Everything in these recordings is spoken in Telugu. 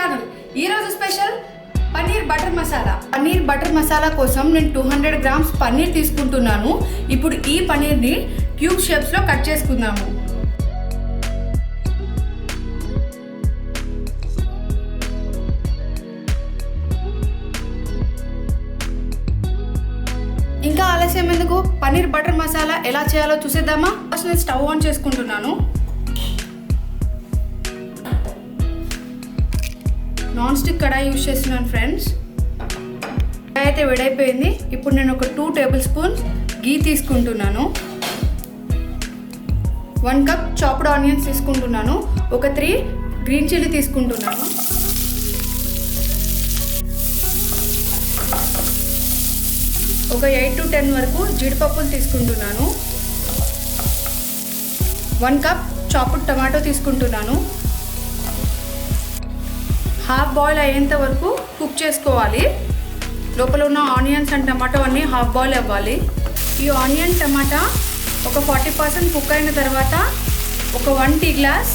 ఛానల్ ఈరోజు special paneer butter masala. Paneer butter masala కోసం నేను టూ హండ్రెడ్ గ్రామ్స్ పన్నీర్ తీసుకుంటున్నాను. ఇప్పుడు ఈ పన్నీర్ని క్యూబ్ షేప్స్లో కట్ చేసుకుందాము. ఇంకా ఆలస్యం ఎందుకు? పన్నీర్ బటర్ మసాలా ఎలా చేయాలో చూసేద్దామా? ఫస్ట్ నేను స్టవ్ ఆన్ చేసుకుంటున్నాను. నాన్ స్టిక్ కడాయి యూజ్ చేస్తున్నాను ఫ్రెండ్స్. కడాయి అయితే వేడైపోయింది. ఇప్పుడు నేను ఒక టూ టేబుల్ స్పూన్స్ గీ తీసుకుంటున్నాను. వన్ కప్ చాప్డ్ ఆనియన్స్ తీసుకుంటున్నాను. ఒక త్రీ గ్రీన్ చిల్లీ తీసుకుంటున్నాను. ఒక ఎయిట్ టు టెన్ వరకు జీడిపప్పులు తీసుకుంటున్నాను. వన్ కప్ చాప్డ్ టమాటో తీసుకుంటున్నాను. హాఫ్ బాయిల్ అయ్యేంత వరకు కుక్ చేసుకోవాలి. లోపల ఉన్న ఆనియన్స్ అండ్ టమాటో అన్నీ హాఫ్ బాయిల్ అవ్వాలి. ఈ ఆనియన్ టమాటా ఒక ఫార్టీ పర్సెంట్ కుక్ అయిన తర్వాత ఒక one tea glass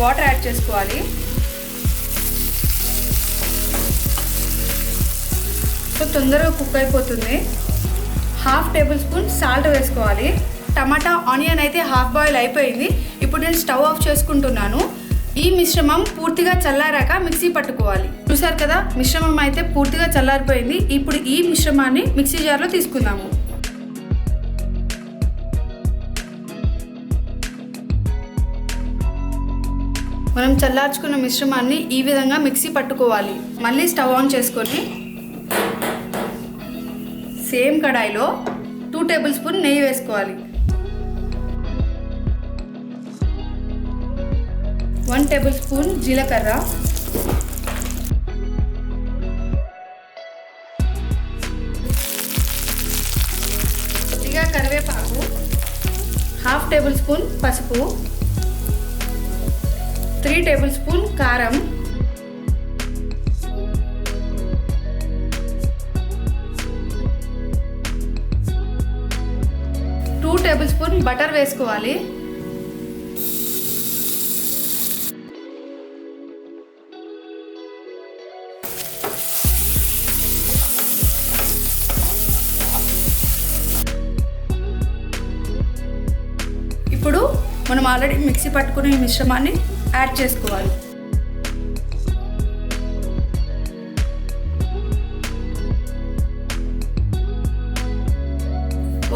water add చేసుకోవాలి. సో తొందరగా కుక్ అయిపోతుంది. హాఫ్ టేబుల్ స్పూన్ సాల్ట్ వేసుకోవాలి. టమాటా ఆనియన్ అయితే హాఫ్ బాయిల్ అయిపోయింది. ఇప్పుడు నేను స్టవ్ ఆఫ్ చేసుకుంటున్నాను. ఈ మిశ్రమం పూర్తిగా చల్లారాక మిక్సీ పట్టుకోవాలి. చూసారు కదా మిశ్రమం అయితే పూర్తిగా చల్లారిపోయింది. ఇప్పుడు ఈ మిశ్రమాన్ని మిక్సీ జార్లో తీసుకుందాము. మనం చల్లార్చుకున్న మిశ్రమాన్ని ఈ విధంగా మిక్సీ పట్టుకోవాలి. మళ్ళీ స్టవ్ ఆన్ చేసుకొని సేమ్ కడాయిలో టూ టేబుల్ స్పూన్ నెయ్యి వేసుకోవాలి. వన్ టేబుల్ స్పూన్ జీలకర్ర. కొద్దిగా కరివేపాకు. హాఫ్ టేబుల్ స్పూన్ పసుపు. త్రీ టేబుల్ స్పూన్ కారం. టూ టేబుల్ స్పూన్ బటర్ వేసుకోవాలి. మనం ఆల్రెడీ మిక్సీ పట్టుకుని ఈ మిశ్రమాన్ని యాడ్ చేసుకోవాలి.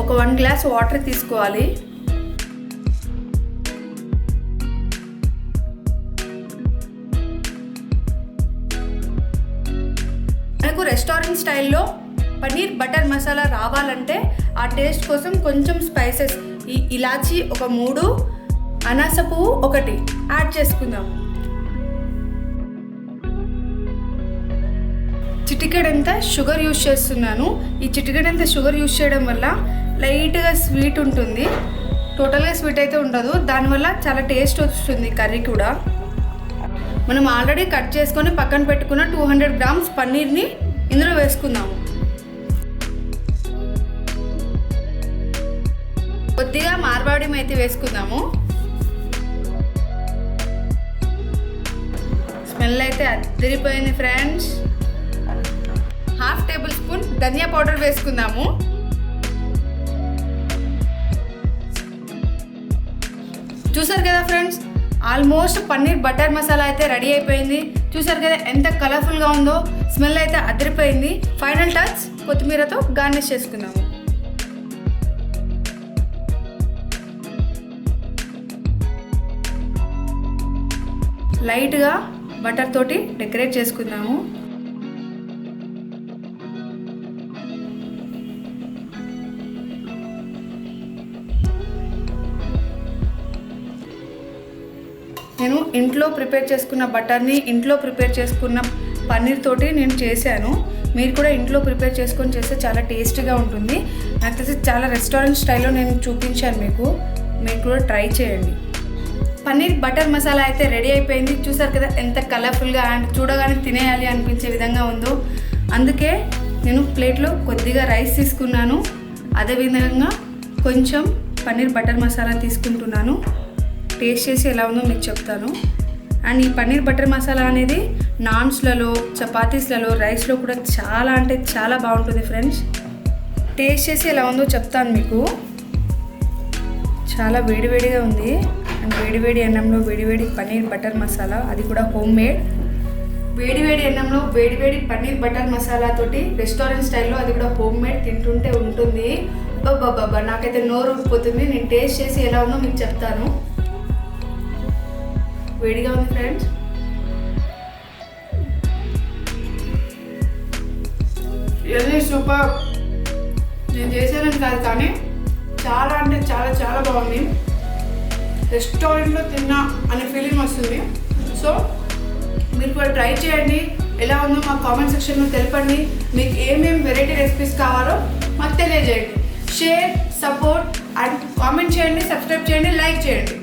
ఒక వన్ గ్లాస్ వాటర్ తీసుకోవాలి. మనకు రెస్టారెంట్ స్టైల్లో పన్నీర్ బటర్ మసాలా రావాలంటే ఆ టేస్ట్ కోసం కొంచెం స్పైసెస్ ఈ ఇలాచీ ఒక మూడు అనాస పువ్వు ఒకటి. యాడ్ చేసుకుందాం. చిటికెడంత షుగర్ యూజ్ చేస్తున్నాను. ఈ చిటికెడంత షుగర్ యూజ్ చేయడం వల్ల లైట్గా స్వీట్ ఉంటుంది. టోటల్గా స్వీట్ అయితే ఉండదు. దానివల్ల చాలా టేస్ట్ వస్తుంది కర్రీ కూడా. మనం ఆల్రెడీ కట్ చేసుకొని పక్కన పెట్టుకున్న టూ హండ్రెడ్ గ్రామ్స్ పన్నీర్ని ఇందులో వేసుకుందాము కొద్దిగా మార్వాడి అయితే వేసుకుందాము. స్మెల్ అయితే అద్దరిపోయింది ఫ్రెండ్స్. హాఫ్ టేబుల్ స్పూన్ ధనియా పౌడర్ వేసుకుందాము. చూసారు కదా friends almost paneer butter masala అయితే రెడీ అయిపోయింది. చూసారు కదా ఎంత కలర్ఫుల్గా ఉందో స్మెల్ అయితే అదిరిపోయింది. ఫైనల్ టచ్ కొత్తిమీరతో గార్నిష్ చేసుకుందాము. లైట్గా బటర్ తోటి డెకరేట్ చేసుకుందాము. నేను ఇంట్లో ప్రిపేర్ చేసుకున్న బటర్ని ఇంట్లో ప్రిపేర్ చేసుకున్న పన్నీర్ తోటి నేను చేశాను. మీరు కూడా ఇంట్లో ప్రిపేర్ చేసుకొని చేస్తే చాలా టేస్టీగా ఉంటుంది. నాకు తెలిసి చాలా రెస్టారెంట్ స్టైల్లో నేను చూపించాను మీకు. మీరు కూడా ట్రై చేయండి. పన్నీర్ బటర్ మసాలా అయితే రెడీ అయిపోయింది. చూసారు కదా ఎంత కలర్ఫుల్గా అండ్ చూడగానే తినేయాలి అనిపించే విధంగా ఉందో. అందుకే నేను ప్లేట్లో కొద్దిగా రైస్ తీసుకున్నాను. అదేవిధంగా కొంచెం పన్నీర్ బటర్ మసాలా తీసుకుంటున్నాను. టేస్ట్ చేసి ఎలా ఉందో మీకు చెప్తాను. అండ్ ఈ పన్నీర్ బటర్ మసాలా అనేది నాన్స్లలో చపాతీస్లలో రైస్లో కూడా చాలా అంటే చాలా బాగుంటుంది ఫ్రెండ్స్. టేస్ట్ చేసి ఎలా ఉందో చెప్తాను మీకు. చాలా వేడివేడిగా ఉంది. అండ్ వేడివేడి అన్నంలో వేడివేడి పన్నీర్ బటర్ మసాలా అది కూడా హోమ్ మేడ్ వేడివేడి అన్నంలో వేడివేడి పన్నీర్ బటర్ మసాలా తోటి రెస్టారెంట్ స్టైల్లో అది కూడా హోమ్ మేడ్ తింటుంటే ఉంటుంది. బాబా నాకైతే నోరు ఊడిపోతుంది నేను టేస్ట్ చేసి ఎలా ఉందో మీకు చెప్తాను. వేడిగా ఉంది ఫ్రెండ్స్. ఇది సూపర్. నేను చేశానని కాదు కానీ చాలా అంటే చాలా చాలా బాగుంది. రెస్టారెంట్లో తిన్నా అనే ఫీలింగ్ వస్తుంది. సో మీరు కూడా ట్రై చేయండి. ఎలా ఉందో మా కామెంట్ సెక్షన్లో తెలపండి. మీకు ఏమేమి వెరైటీ రెసిపీస్ కావాలో మాకు తెలియజేయండి. షేర్ సపోర్ట్ అండ్ కామెంట్ చేయండి సబ్స్క్రైబ్ చేయండి లైక్ చేయండి.